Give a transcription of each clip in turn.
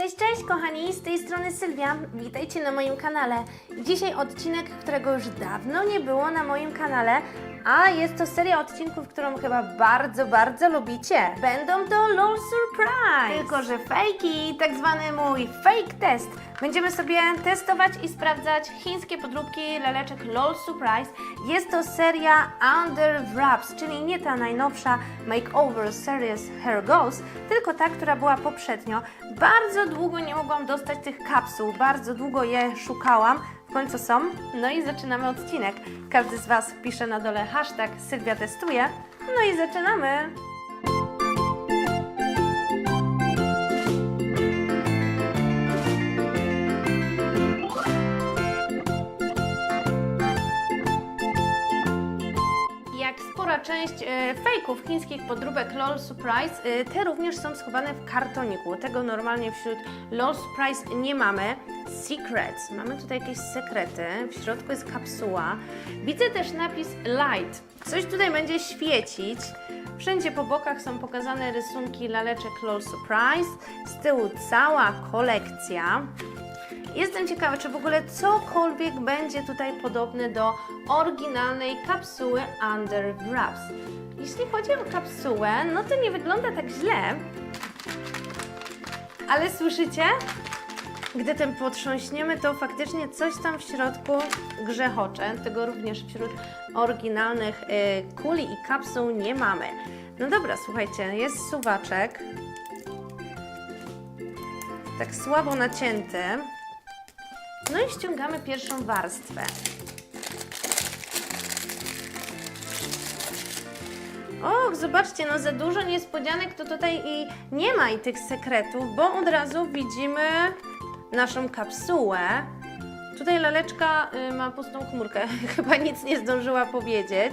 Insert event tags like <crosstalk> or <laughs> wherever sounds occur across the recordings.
Cześć, cześć kochani, z tej strony Sylwia. Witajcie na moim kanale. Dzisiaj odcinek, którego już dawno nie było na moim kanale, a jest to seria odcinków, którą chyba bardzo, bardzo lubicie. Będą to LOL Surprise! Tylko, że fejki, tak zwany mój fake test. Będziemy sobie testować i sprawdzać chińskie podróbki laleczek LOL Surprise. Jest to seria Under Wraps, czyli nie ta najnowsza Makeover Series Hair Goals, tylko ta, która była poprzednio. Bardzo długo nie mogłam dostać tych kapsuł, bardzo długo je szukałam. W końcu są. No i zaczynamy odcinek. Każdy z Was pisze na dole hashtag Sylwia testuje. No i zaczynamy. Spora część e, fejków chińskich podróbek LOL Surprise, e, te również są schowane w kartoniku. Tego normalnie wśród LOL Surprise nie mamy. Secrets. Mamy tutaj jakieś sekrety. W środku jest kapsuła. Widzę też napis Light. Coś tutaj będzie świecić. Wszędzie po bokach są pokazane rysunki laleczek LOL Surprise. Z tyłu cała kolekcja. Jestem ciekawa, czy w ogóle cokolwiek będzie tutaj podobne do oryginalnej kapsuły Under Wraps. Jeśli chodzi o kapsułę, no to nie wygląda tak źle. Ale słyszycie? Gdy tym potrząśniemy, to faktycznie coś tam w środku grzechocze. Tego również wśród oryginalnych y, kuli i kapsuł nie mamy. No dobra, słuchajcie, jest suwaczek. Tak słabo nacięty. No i ściągamy pierwszą warstwę. Och, zobaczcie, no za dużo niespodzianek to tutaj i nie ma i tych sekretów, bo od razu widzimy naszą kapsułę. Tutaj laleczka y, ma pustą chmurkę, <laughs> chyba nic nie zdążyła powiedzieć.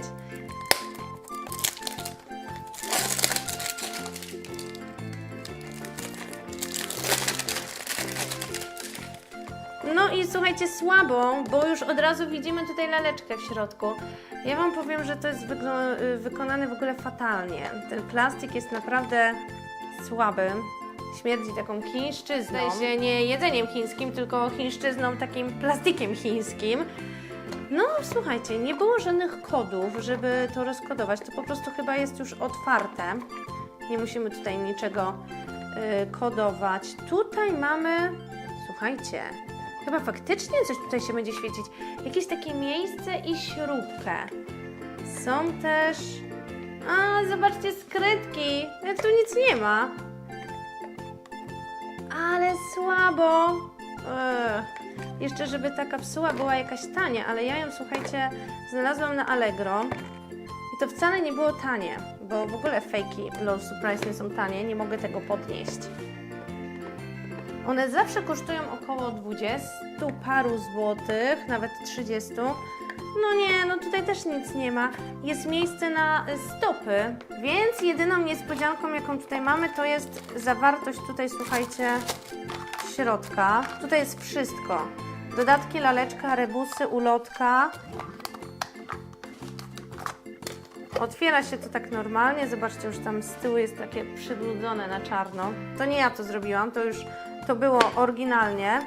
Słuchajcie, słabo, bo już od razu widzimy tutaj laleczkę w środku. Ja Wam powiem, że to jest wykonane w ogóle fatalnie. Ten plastik jest naprawdę słaby. Śmierdzi taką chińszczyzną. W sensie nie jedzeniem chińskim, tylko chińszczyzną, takim plastikiem chińskim. No, słuchajcie, nie było żadnych kodów, żeby to rozkodować. To po prostu chyba jest już otwarte. Nie musimy tutaj niczego y, kodować. Tutaj mamy, słuchajcie, chyba faktycznie coś tutaj się będzie świecić. Jakieś takie miejsce i śrubkę. Są też. A, zobaczcie, skrytki. Ale tu nic nie ma. Ale słabo. Ech. Jeszcze, żeby ta kapsuła była jakaś tania, ale ja ją, słuchajcie, znalazłam na Allegro. I to wcale nie było tanie, bo w ogóle fejki LOL Surprise nie są tanie, nie mogę tego podnieść. One zawsze kosztują około 20 paru złotych, nawet 30. No nie, no tutaj też nic nie ma. Jest miejsce na stopy, więc jedyną niespodzianką, jaką tutaj mamy, to jest zawartość tutaj, słuchajcie, środka. Tutaj jest wszystko. Dodatki, laleczka, rebusy, ulotka. Otwiera się to tak normalnie. Zobaczcie, już tam z tyłu jest takie przybrudzone na czarno. To nie ja to zrobiłam, to już to było oryginalnie.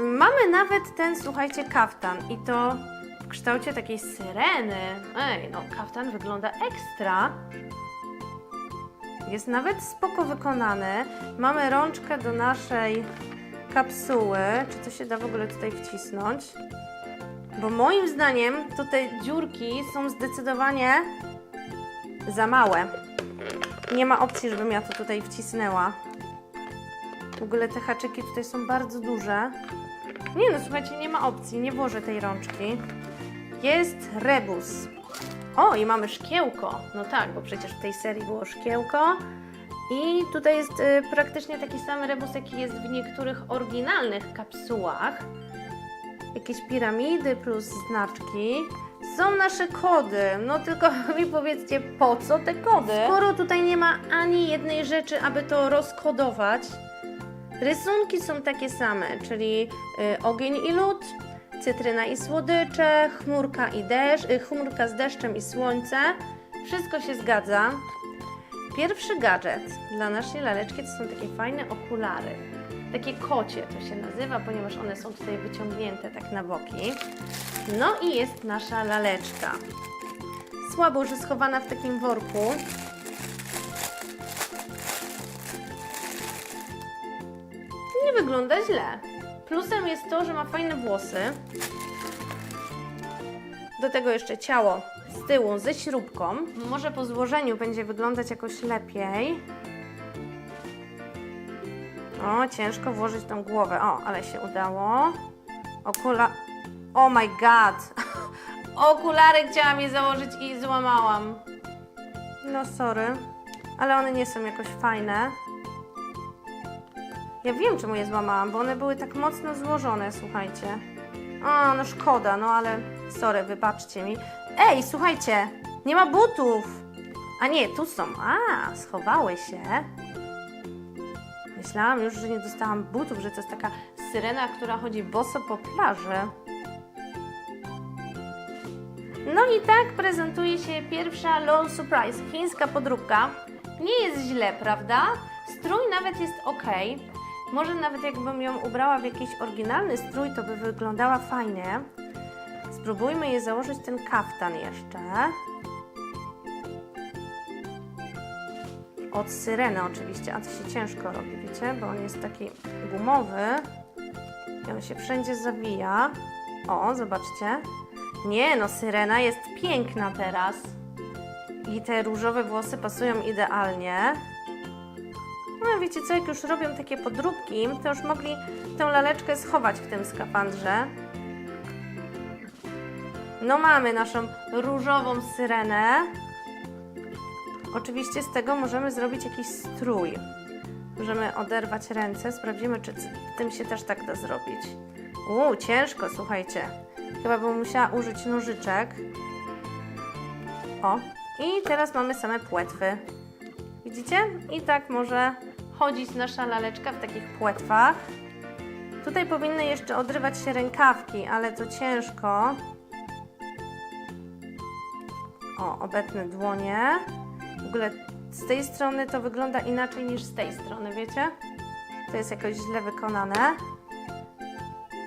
Mamy nawet ten, słuchajcie, kaftan i to w kształcie takiej syreny. Ej, no kaftan wygląda ekstra. Jest nawet spoko wykonany. Mamy rączkę do naszej kapsuły. Czy to się da w ogóle tutaj wcisnąć? Bo moim zdaniem to te dziurki są zdecydowanie za małe. Nie ma opcji, żebym ja to tutaj wcisnęła. W ogóle te haczyki tutaj są bardzo duże. Nie no, słuchajcie, nie ma opcji, nie włożę tej rączki. Jest rebus. O, i mamy szkiełko. No tak, bo przecież w tej serii było szkiełko. I tutaj jest y, praktycznie taki sam rebus, jaki jest w niektórych oryginalnych kapsułach. Jakieś piramidy plus znaczki. Są nasze kody. No tylko <laughs> mi powiedzcie, po co te kody? Skoro tutaj nie ma ani jednej rzeczy, aby to rozkodować, Rysunki są takie same, czyli y, ogień i lód, cytryna i słodycze, chmurka i deszcz, y, chmurka z deszczem i słońce. Wszystko się zgadza. Pierwszy gadżet dla naszej laleczki to są takie fajne okulary. Takie kocie to się nazywa, ponieważ one są tutaj wyciągnięte tak na boki. No i jest nasza laleczka. Słabo, że schowana w takim worku. Wygląda źle. Plusem jest to, że ma fajne włosy. Do tego jeszcze ciało z tyłu ze śrubką. Może po złożeniu będzie wyglądać jakoś lepiej. O, ciężko włożyć tą głowę. O, ale się udało. Okula... Oh my god! <laughs> Okulary chciałam je założyć i złamałam. No sorry, ale one nie są jakoś fajne. Ja wiem, czemu je złamałam, bo one były tak mocno złożone, słuchajcie. O, no szkoda, no ale sorry, wybaczcie mi. Ej, słuchajcie, nie ma butów. A nie, tu są. A, schowały się. Myślałam już, że nie dostałam butów, że to jest taka syrena, która chodzi boso po plaży. No i tak prezentuje się pierwsza LOL Surprise, chińska podróbka. Nie jest źle, prawda? Strój nawet jest ok. Może nawet jakbym ją ubrała w jakiś oryginalny strój, to by wyglądała fajnie. Spróbujmy je założyć ten kaftan jeszcze. Od syreny oczywiście, a to się ciężko robi, wiecie, bo on jest taki gumowy i on się wszędzie zawija. O, zobaczcie. Nie, no syrena jest piękna teraz. I te różowe włosy pasują idealnie. No wiecie co, jak już robią takie podróbki, to już mogli tę laleczkę schować w tym skafandrze. No mamy naszą różową syrenę. Oczywiście z tego możemy zrobić jakiś strój. Możemy oderwać ręce, sprawdzimy, czy tym się też tak da zrobić. Uuu, ciężko, słuchajcie. Chyba bym musiała użyć nożyczek. O, i teraz mamy same płetwy. Widzicie? I tak może chodzić nasza laleczka w takich płetwach. Tutaj powinny jeszcze odrywać się rękawki, ale to ciężko. O, obetnę dłonie. W ogóle z tej strony to wygląda inaczej niż z tej strony, wiecie? To jest jakoś źle wykonane.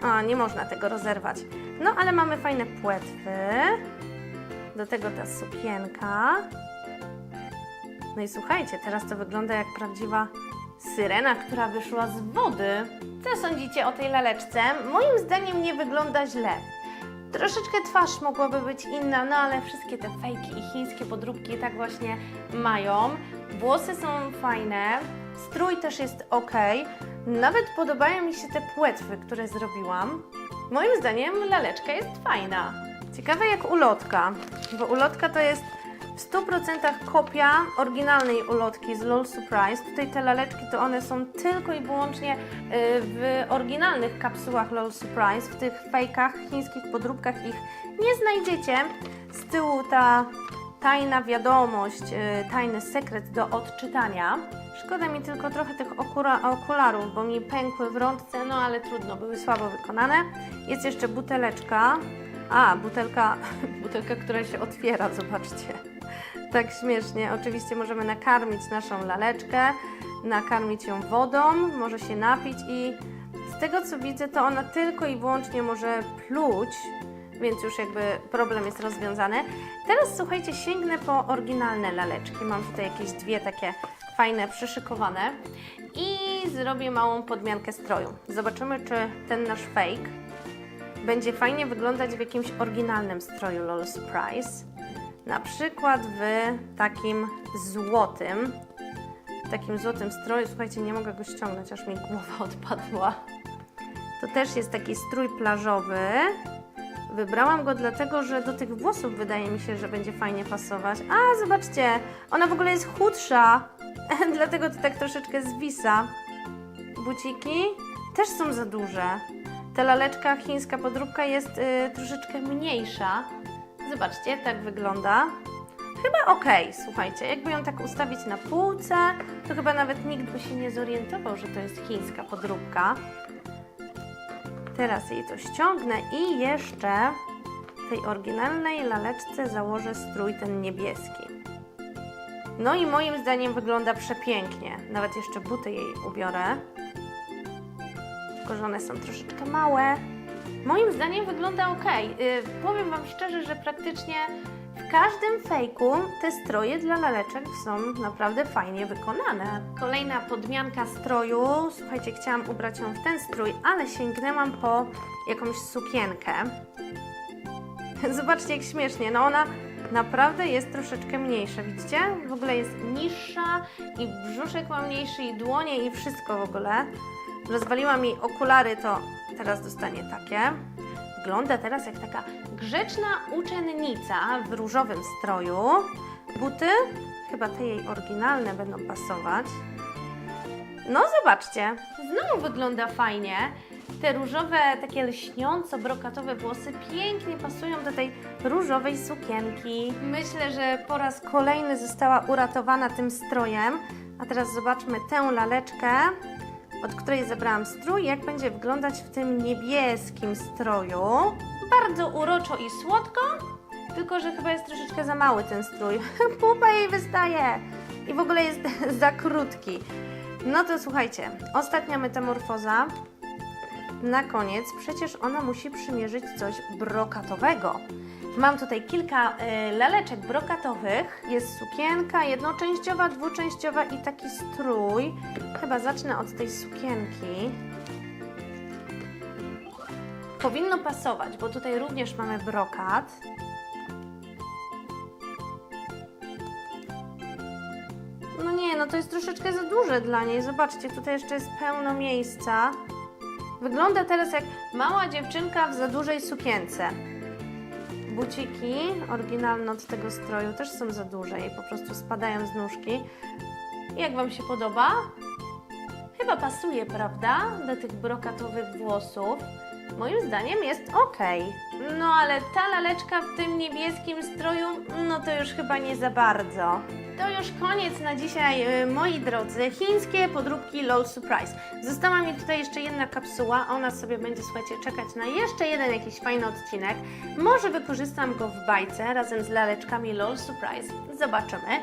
A, nie można tego rozerwać. No, ale mamy fajne płetwy. Do tego ta sukienka. No i słuchajcie, teraz to wygląda jak prawdziwa syrena, która wyszła z wody. Co sądzicie o tej laleczce? Moim zdaniem nie wygląda źle. Troszeczkę twarz mogłaby być inna, no ale wszystkie te fejki i chińskie podróbki tak właśnie mają. Włosy są fajne, strój też jest ok. Nawet podobają mi się te płetwy, które zrobiłam. Moim zdaniem laleczka jest fajna. Ciekawe jak ulotka, bo ulotka to jest w 100% kopia oryginalnej ulotki z LOL Surprise. Tutaj te laleczki to one są tylko i wyłącznie y, w oryginalnych kapsułach LOL Surprise. W tych fejkach, chińskich podróbkach ich nie znajdziecie. Z tyłu ta tajna wiadomość, y, tajny sekret do odczytania. Szkoda mi tylko trochę tych okura, okularów, bo mi pękły w rączce, no ale trudno, były słabo wykonane. Jest jeszcze buteleczka. A, butelka, <laughs> butelka, która się otwiera, zobaczcie. Tak śmiesznie. Oczywiście możemy nakarmić naszą laleczkę, nakarmić ją wodą, może się napić i z tego co widzę, to ona tylko i wyłącznie może pluć, więc już jakby problem jest rozwiązany. Teraz słuchajcie, sięgnę po oryginalne laleczki. Mam tutaj jakieś dwie takie fajne, przyszykowane i zrobię małą podmiankę stroju. Zobaczymy, czy ten nasz fake będzie fajnie wyglądać w jakimś oryginalnym stroju LOL Surprise. Na przykład w takim złotym, w takim złotym stroju. Słuchajcie, nie mogę go ściągnąć, aż mi głowa <laughs> odpadła. To też jest taki strój plażowy. Wybrałam go dlatego, że do tych włosów wydaje mi się, że będzie fajnie pasować. A, zobaczcie, ona w ogóle jest chudsza, <laughs> dlatego to tak troszeczkę zwisa. Buciki też są za duże. Ta laleczka chińska podróbka jest y, troszeczkę mniejsza. Zobaczcie, tak wygląda. Chyba ok, słuchajcie. Jakby ją tak ustawić na półce, to chyba nawet nikt by się nie zorientował, że to jest chińska podróbka. Teraz jej to ściągnę i jeszcze tej oryginalnej laleczce założę strój ten niebieski. No i moim zdaniem wygląda przepięknie. Nawet jeszcze buty jej ubiorę. Tylko, że one są troszeczkę małe. Moim zdaniem wygląda ok. powiem Wam szczerze, że praktycznie w każdym fejku te stroje dla laleczek są naprawdę fajnie wykonane. Kolejna podmianka stroju. Słuchajcie, chciałam ubrać ją w ten strój, ale sięgnęłam po jakąś sukienkę. <laughs> Zobaczcie, jak śmiesznie. No ona naprawdę jest troszeczkę mniejsza, widzicie? W ogóle jest niższa i brzuszek ma mniejszy i dłonie i wszystko w ogóle. Rozwaliła mi okulary, to teraz dostanie takie. Wygląda teraz jak taka grzeczna uczennica w różowym stroju. Buty, chyba te jej oryginalne będą pasować. No zobaczcie, znowu wygląda fajnie. Te różowe, takie lśniąco-brokatowe włosy pięknie pasują do tej różowej sukienki. Myślę, że po raz kolejny została uratowana tym strojem. A teraz zobaczmy tę laleczkę, od której zebrałam strój, jak będzie wyglądać w tym niebieskim stroju. Bardzo uroczo i słodko, tylko że chyba jest troszeczkę za mały ten strój. <laughs> Pupa jej wystaje i w ogóle jest <laughs> za krótki. No to słuchajcie, ostatnia metamorfoza. Na koniec przecież ona musi przymierzyć coś brokatowego. Mam tutaj kilka y, laleczek brokatowych. Jest sukienka jednoczęściowa, dwuczęściowa i taki strój. Chyba zacznę od tej sukienki. Powinno pasować, bo tutaj również mamy brokat. No nie, no to jest troszeczkę za duże dla niej. Zobaczcie, tutaj jeszcze jest pełno miejsca. Wygląda teraz jak mała dziewczynka w za dużej sukience. Buciki oryginalne od tego stroju też są za duże i po prostu spadają z nóżki. Jak Wam się podoba? Chyba pasuje, prawda? Do tych brokatowych włosów. Moim zdaniem jest ok. No ale ta laleczka w tym niebieskim stroju, no to już chyba nie za bardzo. To już koniec na dzisiaj, y, moi drodzy. Chińskie podróbki LOL Surprise. Została mi tutaj jeszcze jedna kapsuła. Ona sobie będzie, słuchajcie, czekać na jeszcze jeden jakiś fajny odcinek. Może wykorzystam go w bajce razem z laleczkami LOL Surprise. Zobaczymy.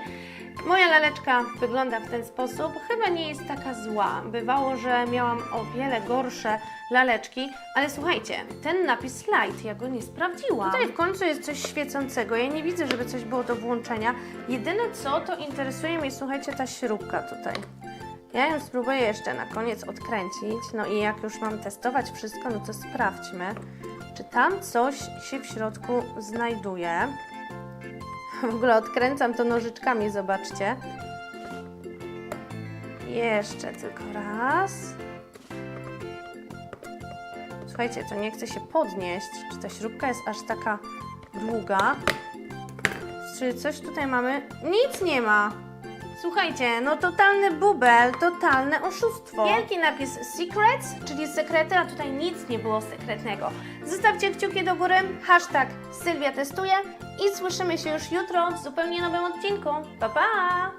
Moja laleczka wygląda w ten sposób. Chyba nie jest taka zła. Bywało, że miałam o wiele gorsze laleczki, ale słuchajcie, ten napis light, ja go nie sprawdziłam. Tutaj w końcu jest coś świecącego. Ja nie widzę, żeby coś było do włączenia. Jedyne co, to interesuje mnie, słuchajcie, ta śrubka tutaj. Ja ją spróbuję jeszcze na koniec odkręcić. No i jak już mam testować wszystko, no to sprawdźmy, czy tam coś się w środku znajduje. W ogóle odkręcam to nożyczkami, zobaczcie. Jeszcze tylko raz. Słuchajcie, to nie chce się podnieść. Czy ta śrubka jest aż taka długa? Czy coś tutaj mamy? Nic nie ma. Słuchajcie, no totalny bubel, totalne oszustwo. Wielki napis Secrets, czyli sekrety, a tutaj nic nie było sekretnego. Zostawcie kciuki do góry, hashtag Sylwia testuje i słyszymy się już jutro w zupełnie nowym odcinku. Pa, pa!